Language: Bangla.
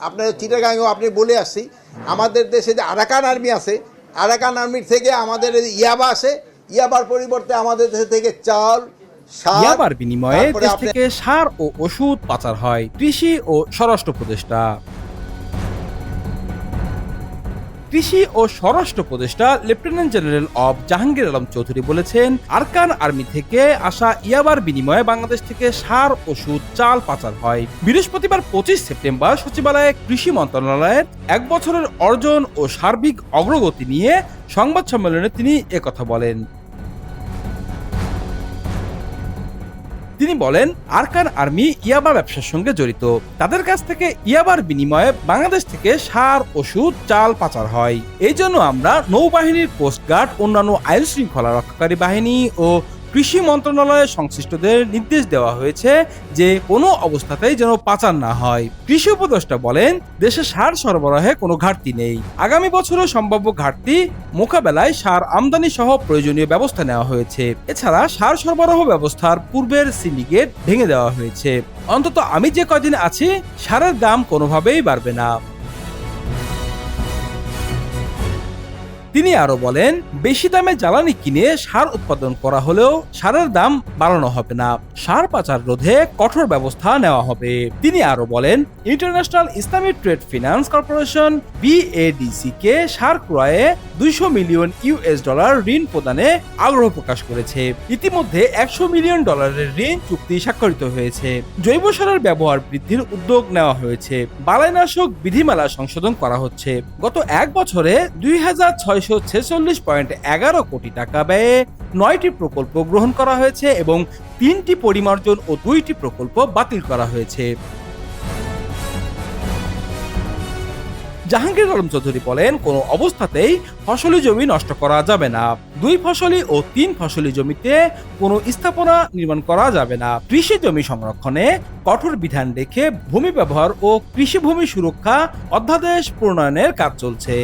আপনার চিটাগাঙ্গেও আপনি বলে আসছি আমাদের দেশে যে আরাকান আর্মি আছে আরাকান আর্মির থেকে আমাদের ইয়াবা আছে ইয়াবার পরিবর্তে আমাদের দেশ থেকে চাল সার ইয়াবার বিনিময়ে দেশ থেকে সার ও ওষুধ পাচার হয় কৃষি ও স্বরাষ্ট্র উপদেষ্টা কৃষি ও স্বরাষ্ট্র উপদেষ্টা লেফটেন্যান্ট জেনারেল অব জাহাঙ্গীর আলম চৌধুরী বলেছেন আরকান আর্মি থেকে আসা ইয়াবার বিনিময়ে বাংলাদেশ থেকে সার, ওষুধ, চাল পাচার হয়। বৃহস্পতিবার পঁচিশ সেপ্টেম্বর সচিবালয়ে কৃষি মন্ত্রণালয়ের এক বছরের অর্জন ও সার্বিক অগ্রগতি নিয়ে সংবাদ সম্মেলনে তিনি একথা বলেন। তিনি বলেন, আরকান আর্মি ইয়াবা ব্যবসার সঙ্গে জড়িত। তাদের কাছ থেকে ইয়াবার বিনিময়ে বাংলাদেশ থেকে সার, ওষুধ, চাল পাচার হয়। এই জন্য আমরা নৌবাহিনীর কোস্টগার্ড অন্যান্য আইন শৃঙ্খলা রক্ষাকারী বাহিনী ও কৃষি মন্ত্রণালয়ের সংশ্লিষ্টদের নির্দেশ দেওয়া হয়েছে যে কোনো অবস্থাতেই যেন পাচার না হয়। কৃষি উপদেষ্টা বলেন, দেশে সার সরবরাহে কোনো ঘাটতি নেই। আগামী বছরও সম্ভাব্য ঘাটতি মোকাবেলায় সার আমদানি সহ প্রয়োজনীয় ব্যবস্থা নেওয়া হয়েছে। এছাড়া সার সরবরাহ ব্যবস্থার পূর্বের সিন্ডিকেট ভেঙে দেওয়া হয়েছে। অন্তত আমি যে কদিন আছি, সারের দাম কোনোভাবেই বাড়বে না। তিনি আরও বলেন, বেশি দামে জ্বালানি কিনে সার উৎপাদন করা হলেও সারের দাম বাড়ানো হবে না। সার পাচার রোধে কঠোর ব্যবস্থা নেওয়া হবে। তিনি আরও বলেন, International Islamic Trade Finance Corporation BADC কে সার ক্রয়ে দুইশো মিলিয়ন ইউএস ডলার ঋণ প্রদানে আগ্রহ প্রকাশ করেছে। ইতিমধ্যে একশো মিলিয়ন ডলারের ঋণ চুক্তি স্বাক্ষরিত হয়েছে। জৈব সারের ব্যবহার বৃদ্ধির উদ্যোগ নেওয়া হয়েছে। বালাইনাশক বিধিমালা সংশোধন করা হচ্ছে। গত এক বছরে দুই হাজার ছয়শো ছেচল্লিশ পয়েন্ট এগারো কোটি টাকা ব্যয়ে নয়টি প্রকল্প গ্রহণ করা হয়েছে এবং তিনটি পরিমার্জন ও দুইটি প্রকল্প বাতিল করা হয়েছে। জাহাঙ্গীর আলম চৌধুরী বলেন, কোনো অবস্থাতেই ফসলি জমি নষ্ট করা যাবে না। দুই ফসলি ও তিন ফসলি জমিতে কোনো স্থাপনা নির্মাণ করা যাবে না। কৃষি জমি সংরক্ষণে কঠোর বিধান রেখে ভূমি ব্যবহার ও কৃষি ভূমি সুরক্ষা অধ্যাদেশ প্রণয়নের কাজ চলছে।